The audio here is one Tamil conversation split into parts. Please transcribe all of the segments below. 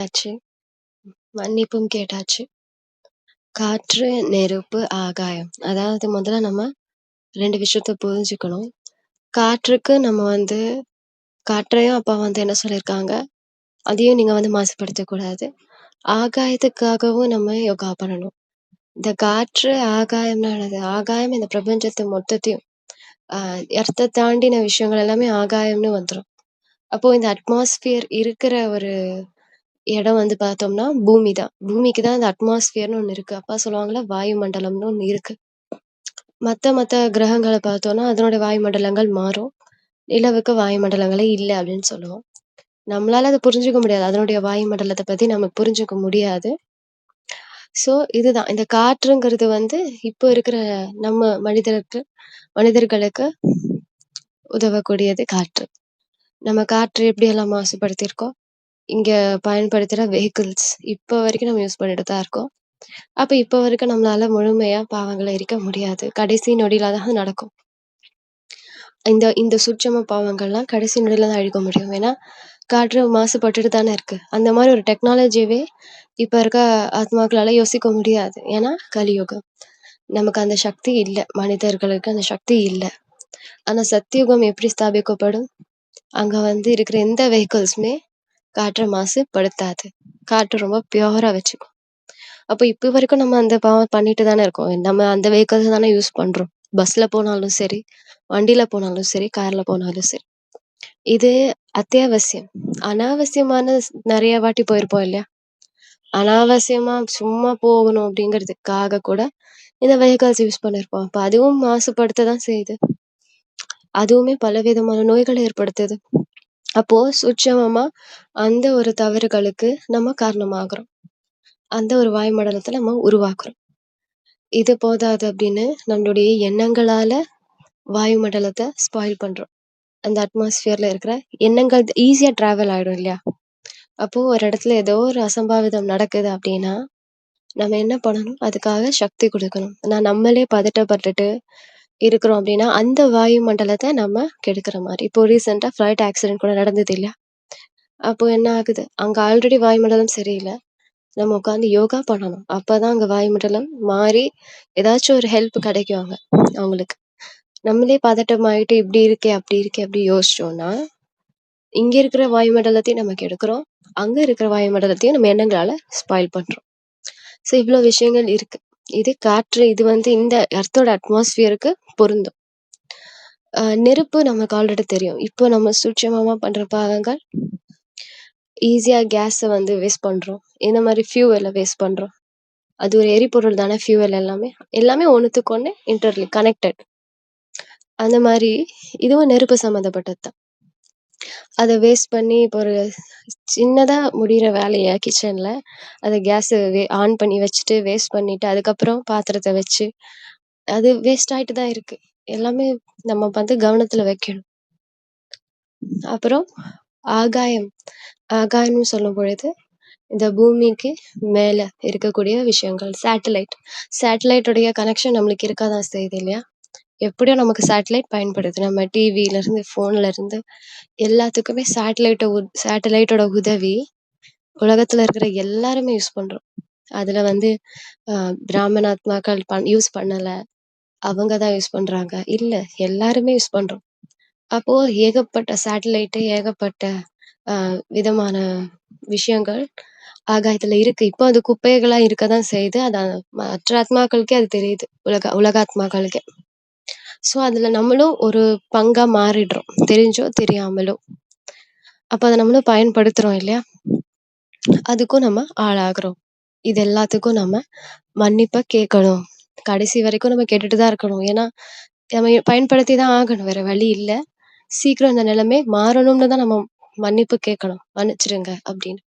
ஆச்சு. மன்னிப்பும் கேட்டாச்சு. காற்று, நெருப்பு, ஆகாயம். அதாவது முதல்ல நம்ம ரெண்டு விஷயத்த புரிஞ்சுக்கணும். காற்றுக்கு நம்ம வந்து காற்றையும் அப்பா வந்து என்ன சொல்லியிருக்காங்க, அதையும் நீங்க வந்து மாசுபடுத்தக்கூடாது ஆகாயத்துக்காகவும் நம்ம யோகா பண்ணணும். இந்த காற்று, ஆகாயம்னானது ஆகாயம் இந்த பிரபஞ்சத்தை மொத்தத்தையும் அ எர்த்த தாண்டின விஷயங்கள் எல்லாமே ஆகாயம்னு வந்துடும் அப்போ இந்த அட்மாஸ்பியர் இருக்கிற ஒரு இடம் வந்து பார்த்தோம்னா, பூமி தான். பூமிக்கு தான் இந்த அட்மாஸ்பியர்னு ஒன்று இருக்கு. அப்பா சொல்லுவாங்களே வாயுமண்டலம்னு ஒன்று இருக்கு. மற்ற மற்ற கிரகங்களை பார்த்தோம்னா, அதனுடைய வாயுமண்டலங்கள் மாறும். நிலவுக்கு வாயுமண்டலங்களே இல்லை அப்படின்னு சொல்லுவோம். நம்மளால அதை புரிஞ்சுக்க முடியாது. அதனுடைய வாயுமண்டலத்தை பத்தி நம்ம புரிஞ்சுக்க முடியாது. ஸோ, இதுதான். இந்த காற்றுங்கிறது வந்து இப்போ இருக்கிற நம்ம மனிதருக்கு மனிதர்களுக்கு உதவக்கூடியது காற்று. நம்ம காற்று எப்படியெல்லாம் மாசுபடுத்தியிருக்கோம்? இங்கே பயன்படுத்துகிற வெஹிக்கிள்ஸ் இப்போ வரைக்கும் நம்ம யூஸ் பண்ணிட்டு தான் இருக்கோம். அப்போ இப்போ வரைக்கும் நம்மளால் முழுமையாக பாவங்களை எரிக்க முடியாது. கடைசி நொடியில் தான் நடக்கும். இந்த இந்த சுட்சம பாவங்கள்லாம் கடைசி நொடியில் தான் அழிக்க முடியும். ஏன்னா, காற்று மாசுபட்டுட்டு தானே இருக்குது அந்த மாதிரி ஒரு டெக்னாலஜியவே இப்போ இருக்க ஆத்மாக்களால் யோசிக்க முடியாது. ஏன்னா, கலியுகம். நமக்கு அந்த சக்தி இல்லை மனிதர்களுக்கு அந்த சக்தி இல்லை ஆனால் சத்தியுகம் எப்படி ஸ்தாபிக்கப்படும்? அங்கே வந்து இருக்கிற எந்த வெஹிக்கிள்ஸுமே காற்ற மாசுபடுத்தாது. காற்று ரொம்ப பியூரா வச்சுக்கும். அப்போ இப்போ வரைக்கும் நம்ம அந்த பாவம் பண்ணிட்டு தானே இருக்கோம். நம்ம அந்த வெஹிக்கல்ஸ் தானே யூஸ் பண்றோம். பஸ்ல போனாலும் சரி, வண்டியில் போனாலும் சரி, கார்ல போனாலும் சரி. இது அத்தியாவசியம். அனாவசியமான நிறைய வாட்டி போயிருப்போம் இல்லையா? அனாவசியமாக சும்மா போகணும் அப்படிங்கிறதுக்காக கூட இந்த வெஹிக்கிள்ஸ் யூஸ் பண்ணியிருப்போம். அப்ப அதுவும் மாசுபடுத்த தான் செய்யுது. அதுவுமே பலவிதமான நோய்களை ஏற்படுத்துது. அப்போ சூட்சமமா அந்த ஒரு தவறுகளுக்கு நம்ம காரணமாகிறோம் அந்த ஒரு வாயுமண்டலத்தை நம்ம உருவாக்குறோம். இது போதாது அப்படின்னு நம்மளுடைய எண்ணங்களால வாயுமண்டலத்தை ஸ்பாயில் பண்றோம். அந்த அட்மாஸ்பியர்ல இருக்கிற எண்ணங்கள் ஈஸியா டிராவல் ஆயிடும் இல்லையா? அப்போ ஒரு இடத்துல ஏதோ ஒரு அசம்பாவிதம் நடக்குது அப்படின்னா, நம்ம என்ன பண்ணணும்? அதுக்காக சக்தி கொடுக்கணும் நான் நம்மளே பதட்டப்பட்டுட்டு இருக்கிறோம் அப்படின்னா, அந்த வாயுமண்டலத்தை நம்ம கெடுக்கிற மாதிரி இப்போ ரீசெண்டாக ஃப்ளைட் ஆக்சிடென்ட் கூட நடந்தது இல்லையா? அப்போ என்ன ஆகுது? அங்கே ஆல்ரெடி வாயுமண்டலம் சரியில்லை நம்ம உட்காந்து யோகா பண்ணணும். அப்பதான் அங்க வாயுமண்டலம் மாறி ஏதாச்சும் ஒரு ஹெல்ப் கிடைக்கும் அங்கே அவங்களுக்கு. நம்மளே பதட்டம் ஆகிட்டு இப்படி இருக்கே, அப்படி இருக்கே அப்படி யோசிச்சோம்னா, இங்கே இருக்கிற வாயுமண்டலத்தையும் நம்ம கெடுக்கிறோம். அங்கே இருக்கிற வாயுமண்டலத்தையும் நம்ம எண்ணங்களால் ஸ்பாயில் பண்றோம். ஸோ இவ்வளோ விஷயங்கள் இருக்கு. இது காற்று இது வந்து இந்த எர்த்தோட அட்மாஸ்பியருக்கு பொருந்தும். நெருப்பு நமக்கு ஆல்ரெடி தெரியும். இப்போ நம்ம சூட்சமமா பண்ணுற பாகங்கள் ஈஸியாக கேஸை வந்து வேஸ்ட் பண்றோம். இந்த மாதிரி ஃபியூவலை வேஸ்ட் பண்றோம். அது ஒரு எரிபொருள் தானே ஃபியூவல் எல்லாமே. எல்லாமே ஒன்றுத்துக்கு ஒன்று இன்டர்லி கனெக்டட். அந்த மாதிரி இதுவும் நெருப்பு சம்மந்தப்பட்டது தான். அதை வேஸ்ட் பண்ணி இப்போ ஒரு சின்னதாக முடிகிற வேலையை கிச்சனில் அதை கேஸு வே ஆன் பண்ணி வச்சுட்டு, வேஸ்ட் பண்ணிவிட்டு அதுக்கப்புறம் பாத்திரத்தை வச்சு, அது வேஸ்ட் ஆகிட்டு தான் இருக்குது எல்லாமே நம்ம வந்து கவனத்தில் வைக்கணும். அப்புறம் ஆகாயம். ஆகாயம்னு சொல்லும்பொழுது, இந்த பூமிக்கு மேலே இருக்கக்கூடிய விஷயங்கள். சேட்டலைட். சேட்டலைட்டுடைய கனெக்ஷன் நம்மளுக்கு இருக்க தான் செய்யுது இல்லையா? எப்படியோ நமக்கு சேட்டலைட் பயன்படுது. நம்ம டிவியிலேருந்து ஃபோன்லேருந்து எல்லாத்துக்குமே சேட்டலைட்டை உ சேட்டலைட்டோட உதவி உலகத்துல இருக்கிற எல்லாருமே யூஸ் பண்றோம். அதுல வந்து பிராமணாத்மாக்கள் பண் யூஸ் பண்ணல. அவங்க தான் யூஸ் பண்றாங்க. இல்ல, எல்லாருமே யூஸ் பண்றோம். அப்போ ஏகப்பட்ட சேட்டலைட்டு, ஏகப்பட்ட விதமான விஷயங்கள் ஆகாயத்தில் இருக்கு. இப்போ அது குப்பைகளாக இருக்க தான் செய்யுது. அது மற்ற ஆத்மாக்களுக்கே அது தெரியுது. உலக உலகாத்மாக்களுக்கே ஸோ அதுல நம்மளும் ஒரு பங்காக மாறிடுறோம். தெரிஞ்சோ, தெரியாமலோ. அப்போ அதை நம்மளும் பயன்படுத்துறோம் இல்லையா? அதுக்கும் நம்ம ஆளாகிறோம் இது எல்லாத்துக்கும் நம்ம மன்னிப்பை கேட்கணும். கடைசி வரைக்கும் நம்ம கேட்டுட்டு தான் இருக்கணும். ஏன்னா, நம்ம பயன்படுத்தி தான் ஆகணும். வேற வழி இல்லை சீக்கிரம் இந்த நிலைமை மாறணும்னு தான் நம்ம மன்னிப்பு கேட்கணும். மன்னிச்சிடுங்க அப்படின்னு.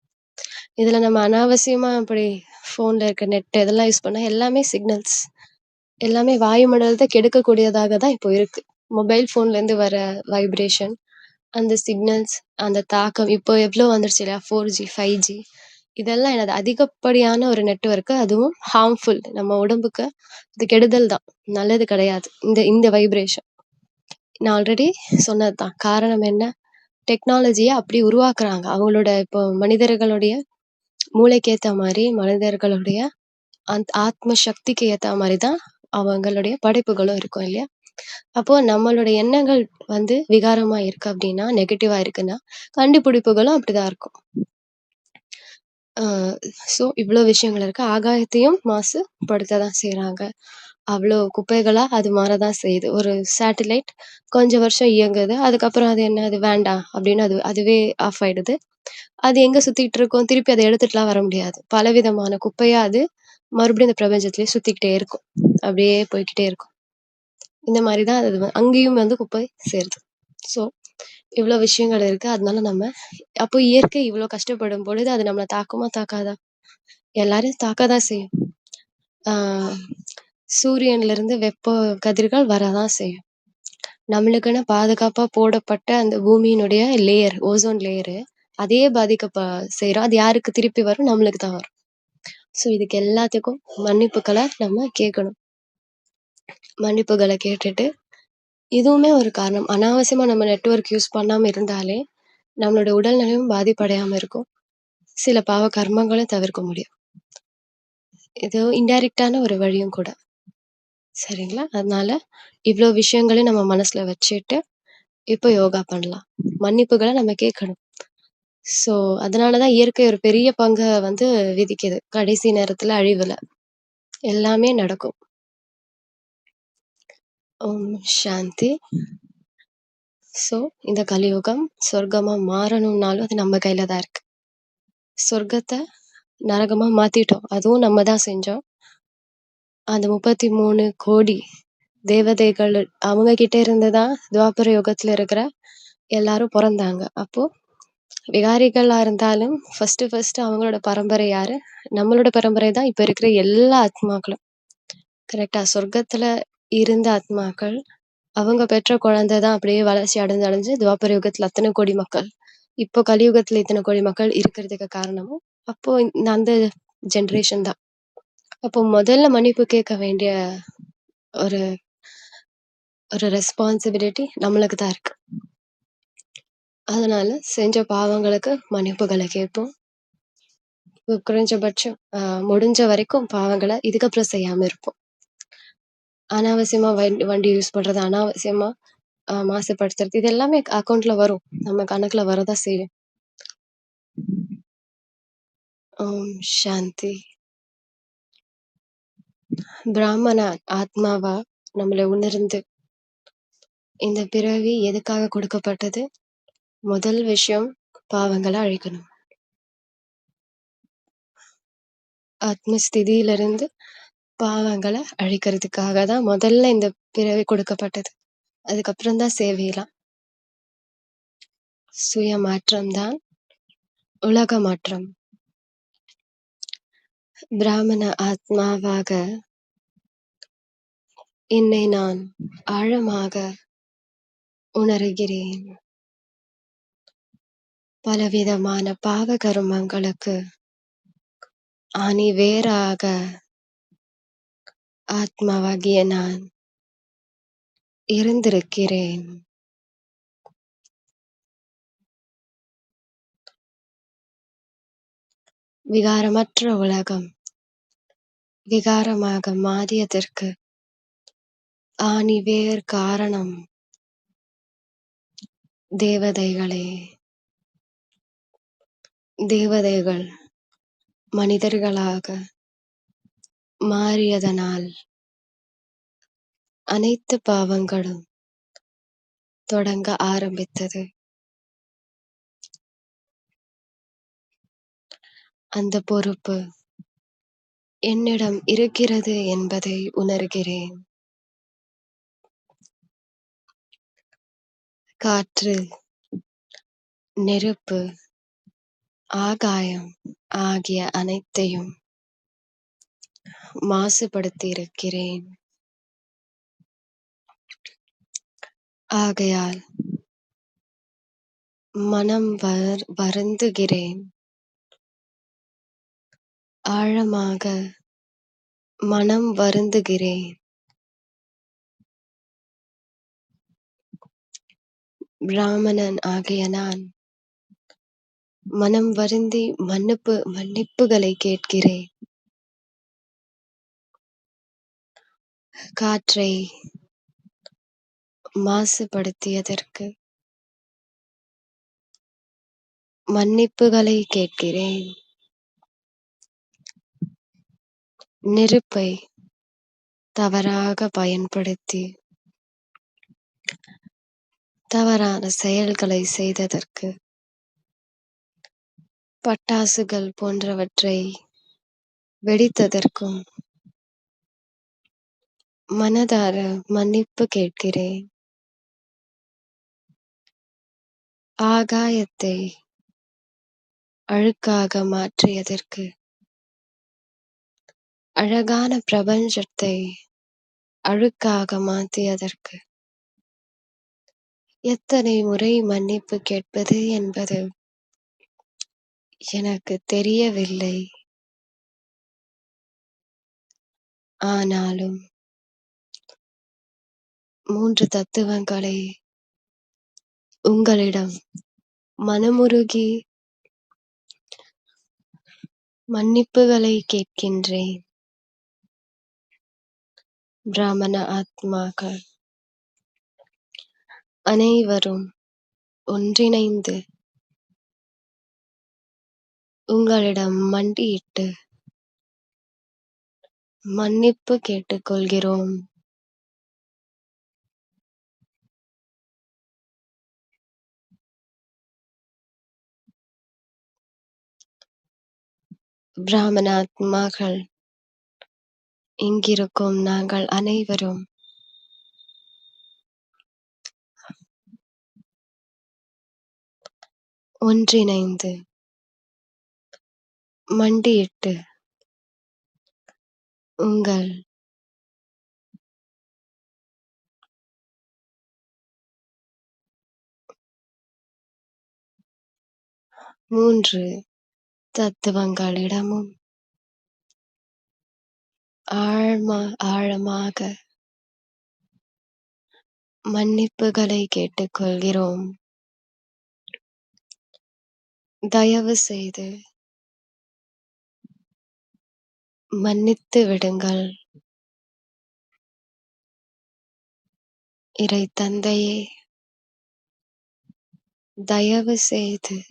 இதுல நம்ம அனாவசியமா இப்படி ஃபோன்ல இருக்க நெட் இதெல்லாம் யூஸ் பண்ணா எல்லாமே சிக்னல்ஸ். எல்லாமே வாயுமண்டலத்தை கெடுக்கக்கூடியதாக தான் இப்போ இருக்கு. மொபைல் ஃபோன்லேருந்து வர வைப்ரேஷன், அந்த சிக்னல்ஸ், அந்த தாக்கம் இப்போ எவ்வளோ வந்துருச்சு இல்லையா? 4G, 5G இதெல்லாம் எனது அதிகப்படியான ஒரு நெட்வொர்க்கு. அதுவும் ஹார்ம்ஃபுல். நம்ம உடம்புக்கு அது கெடுதல் தான். நல்லது கிடையாது. இந்த இந்த வைப்ரேஷன். நான் ஆல்ரெடி சொன்னது தான். காரணம் என்ன? டெக்னாலஜியை அப்படி உருவாக்குறாங்க. அவங்களோட இப்போ மனிதர்களுடைய மூளைக்கு ஏற்ற மாதிரி மனிதர்களுடைய அந் ஆத்ம சக்திக்கு ஏற்ற மாதிரி தான் அவங்களுடைய படைப்புகளும் இருக்கும் இல்லையா? அப்போ நம்மளுடைய எண்ணங்கள் வந்து விகாரமா இருக்கு அப்படின்னா, நெகட்டிவா இருக்குன்னா, கண்டுபிடிப்புகளும் அப்படிதான் இருக்கும். ஸோ இவ்வளோ விஷயங்கள் இருக்கு. ஆகாயத்தையும் மாசுபடுத்த தான் செய்கிறாங்க அவ்வளோ குப்பைகளா அது மாறதான் செய்யுது. ஒரு சேட்டலைட் கொஞ்சம் வருஷம் இயங்குது. அதுக்கப்புறம் அது என்ன அது வேண்டாம் அப்படின்னு அது அதுவே ஆஃப் ஆயிடுது. அது எங்கே சுற்றிட்டு இருக்கும், திருப்பி அதை எடுத்துட்டுலாம் வர முடியாது. பலவிதமான குப்பையாக அது மறுபடியும் இந்த பிரபஞ்சத்திலே சுத்திக்கிட்டே இருக்கும். அப்படியே போய்கிட்டே இருக்கும். இந்த மாதிரி தான் அது அங்கேயும் வந்து குப்பை சேருது. ஸோ இவ்வளோ விஷயங்கள் இருக்கு. அதனால நம்ம அப்போ இயற்கை இவ்வளோ கஷ்டப்படும் பொழுது அது நம்மளை தாக்குமா? தாக்காதா? எல்லாரையும் தாக்க தான் செய்யும். சூரியன்ல இருந்து வெப்ப கதிர்கள் வரதான் செய்யும். நம்மளுக்குன்னு பாதுகாப்பா போடப்பட்ட அந்த பூமியினுடைய லேயர், ஓசோன் லேயரு அதையே பாதிக்க செய்யறோம் அது யாருக்கு திருப்பி வரும்? நம்மளுக்கு தான் வரும். ஸோ இதுக்கு எல்லாத்துக்கும் மன்னிப்புகளை நம்ம கேட்கணும். மன்னிப்புகளை கேட்டுட்டு, இதுவுமே ஒரு காரணம். அனாவசியமாக நம்ம நெட்வொர்க் யூஸ் பண்ணாமல் இருந்தாலே, நம்மளோட உடல்நிலையும் பாதிப்படையாமல் இருக்கும். சில பாவ கர்மங்களும் தவிர்க்க முடியும். இது இன்டைரக்டான ஒரு வழியும் கூட. சரிங்களா? அதனால இவ்வளோ விஷயங்களையும் நம்ம மனசில் வச்சுட்டு, இப்போ யோகா பண்ணலாம். மன்னிப்புகளை நம்ம கேட்கணும். ஸோ அதனால தான் இயற்கை ஒரு பெரிய பங்கை வந்து விதிக்குது. கடைசி நேரத்துல அழிவுல. எல்லாமே நடக்கும். ஓம் சாந்தி. ஸோ இந்த கலியுகம் சொர்க்கமா மாறணும்னாலும் அது நம்ம கையில தான் இருக்கு. சொர்க்கத்தை நரகமா மாத்திட்டோம். அதுவும் நம்ம தான் செஞ்சோம். அந்த முப்பத்தி மூணு கோடி தேவதைகள் அவங்க கிட்ட இருந்து தான் துவாபர யுகத்துல இருக்கிற எல்லாரும் பிறந்தாங்க அப்போ விகாரிகளா இருந்தாலும் ஃபர்ஸ்ட் ஃபர்ஸ்ட் அவங்களோட பரம்பரை யாரு? நம்மளோட பரம்பரை தான் இப்ப இருக்கிற எல்லா ஆத்மாக்களும். கரெக்டா சொர்க்கத்துல இருந்த ஆத்மாக்கள், அவங்க பெற்ற குழந்தை தான் அப்படியே வளர்ச்சி அடைஞ்சு அடைஞ்சு துவாபர யுகத்துல அத்தனை கோடி மக்கள். இப்போ கலியுகத்துல இத்தனை கோடி மக்கள் இருக்கிறதுக்கு காரணமும், அப்போ இந்த அந்த ஜெனரேஷன் தான். அப்போ முதல்ல மன்னிப்பு கேட்க வேண்டிய ஒரு ஒரு ரெஸ்பான்சிபிலிட்டி நம்மளுக்கு தான் இருக்கு. அதனால செஞ்ச பாவங்களுக்கு மன்னிப்புகளை கேட்போம். குறைஞ்சபட்சம் முடிஞ்ச வரைக்கும் பாவங்கள இதுக்கப்புறம் செய்யாம இருப்போம். அனாவசியமா வண்டி வண்டி யூஸ் பண்றது, அனாவசியமா மாசுபடுத்துறது, இது எல்லாமே அக்கவுண்ட்ல வரும். நம்ம கணக்குல வரதா செய்யும். ஓம் சாந்தி. பிராமண ஆத்மாவா நம்மளை உணர்ந்து இந்த பிறவி எதுக்காக கொடுக்கப்பட்டது? முதல் விஷயம் பாவங்களை அழிக்கணும். ஆத்மஸ்திதியிலிருந்து ஸ்திதியிலிருந்து பாவங்கள அழிக்கிறதுக்காக தான் முதல்ல இந்த பிறவி கொடுக்கப்பட்டது. அதுக்கப்புறம் தான் சேவையெல்லாம். சுய மாற்றம் தான் உலக மாற்றம். பிராமண ஆத்மாவாக என்னை நான் ஆழமாக உணர்கிறேன். பலவிதமான பாவ கருமங்களுக்கு அணிவேராக ஆத்மாவாகிய நான் இருந்திருக்கிறேன். விகாரமற்ற உலகம் விகாரமாக மாறியதற்கு ஆணிவேர் காரணம் தேவதைகளே. தேவதைகள் மனிதர்களாக மாறியதனால் அனைத்து பாவங்களும் தொடங்க ஆரம்பித்தது. அந்த பொறுப்பு என்னிடம் இருக்கிறது என்பதை உணர்கிறேன். காற்று, நெருப்பு, ஆகாயம் ஆகிய அனைத்தையும் மாசுபடுத்தியிருக்கிறேன். ஆகையால் மனம் வர் வருந்துகிறேன். ஆழமாக மனம் வருந்துகிறேன். பிராமணன் ஆகிய நான் மனம் வருந்தி மன்னிப்பு மன்னிப்புகளை கேட்கிறேன். காற்றை மாசுபடுத்தியதற்கு மன்னிப்புகளை கேட்கிறேன். நெருப்பை தவறாக பயன்படுத்தி தவறான செயல்களை செய்ததற்கு பட்டாசுகள் போன்றவற்றை வெடித்ததற்கும் மனதார மன்னிப்பு கேட்கிறேன். ஆகாயத்தை அழுக்காக மாற்றியதற்கு அழகான பிரபஞ்சத்தை அழுக்காக மாற்றியதற்கு எத்தனை முறை மன்னிப்பு கேட்பது என்பது எனக்கு தெரியவில்லை. ஆனாலும் மூன்று தத்துவங்களை உங்களிடம் மனமுருகி மன்னிப்புகளை கேட்கின்றேன். பிராமண ஆத்மாக்கள் அனைவரும் ஒன்றிணைந்து உங்களிடம் மண்டியிட்டு மன்னிப்பு கேட்டுக்கொள்கிறோம். பிராமணாத்மாக்கள் இங்கிருக்கும் நாங்கள் அனைவரும். ஒன்றிணைந்து மண்டியிட்டு உங்கள் மூன்று தத்துவங்களிடமும் ஆழ்மா ஆழமாக மன்னிப்புகளை கேட்டுக்கொள்கிறோம். தயவு செய்து மன்னித்து விடுங்கள். இறை தந்தையே தயவு செய்து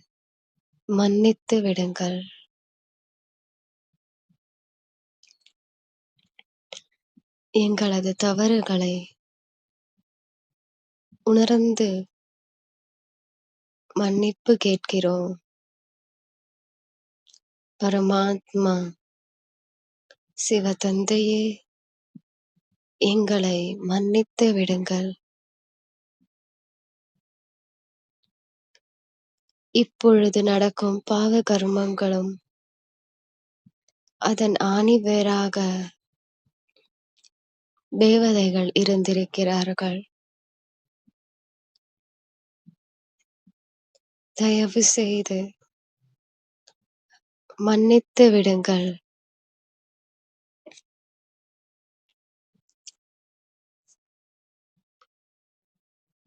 மன்னித்து விடுங்கள். எங்களது தவறுகளை உணர்ந்து மன்னிப்பு கேட்கிறோம். பரமாத்மா சிவதந்தையே எங்களை மன்னித்து விடுங்கள். இப்பொழுது நடக்கும் பாவ கர்மங்களும் அதன் ஆணிவேராக தேவதைகள் இருந்திருக்கிறார்கள். தயவு செய்து மன்னித்து விடுங்கள்.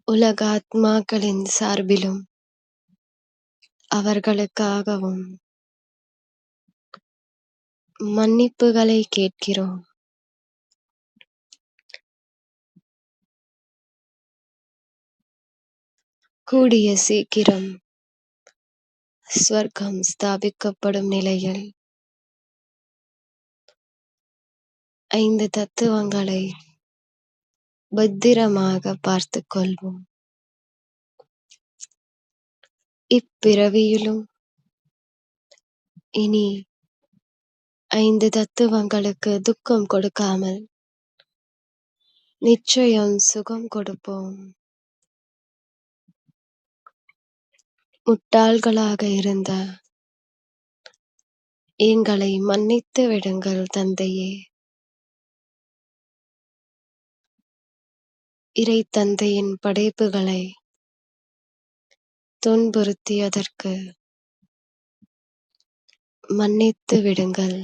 உலக ஆத்மாக்களின் சார்பிலும் அவர்களுக்காகவும் மன்னிப்புகளை கேட்கிறோம். கூடிய சீக்கிரம் ஸ்வர்க்கம் ஸ்தாபிக்கப்படும் நிலையில் ஐந்து தத்துவங்களை பத்திரமாக பார்த்துக் கொள்வோம். இப்பிறவியிலும் இனி ஐந்து தத்துவங்களுக்கு துக்கம் கொடுக்காமல் நிச்சயம் சுகம் கொடுப்போம். முட்டாள்களாக இருந்த எங்களை மன்னித்து விடுங்கள் தந்தையே. இறை தந்தையின் படைப்புகளை துன்புறுத்தியதற்கு மன்னித்து விடுங்கள்.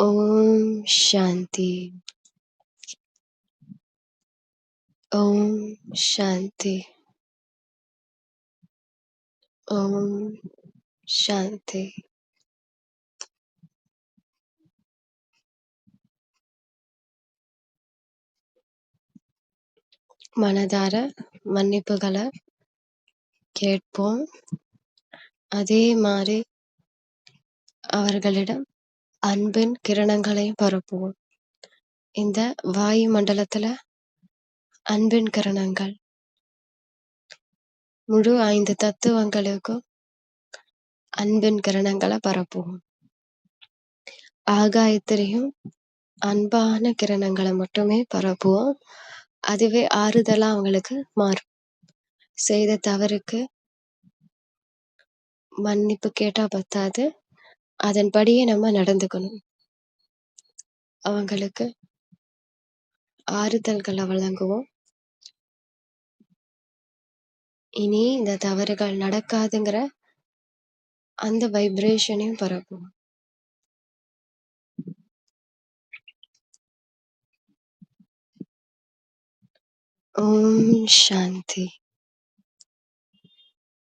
ஓம் சாந்தி. ஓம் சாந்தி. ஓம் சாந்தி. மனதார மன்னிப்புகளை கேட்போம். அதே மாதிரி அவர்களிடம் அன்பின் கிரணங்களையும் பரப்புவோம். இந்த வாயு மண்டலத்துல அன்பின் கிரணங்கள் முழு ஐந்து தத்துவங்களுக்கும் அன்பின் கிரணங்களை பரப்புவோம். ஆகாயத்திலையும் அன்பான கிரணங்களை மட்டுமே பரப்புவோம். அதுவே ஆறுதலா அவங்களுக்கு மாறும். செய்த தவறுக்கு மன்னிப்பு கேட்டா பத்தாது. அதன்படியே நம்ம நடந்துக்கணும். அவங்களுக்கு ஆறுதல்களை வழங்குவோம். இனி இந்த தவறுகள் நடக்காதுங்கிற அந்த வைப்ரேஷனையும் பரப்புவோம். ஓம் சாந்தி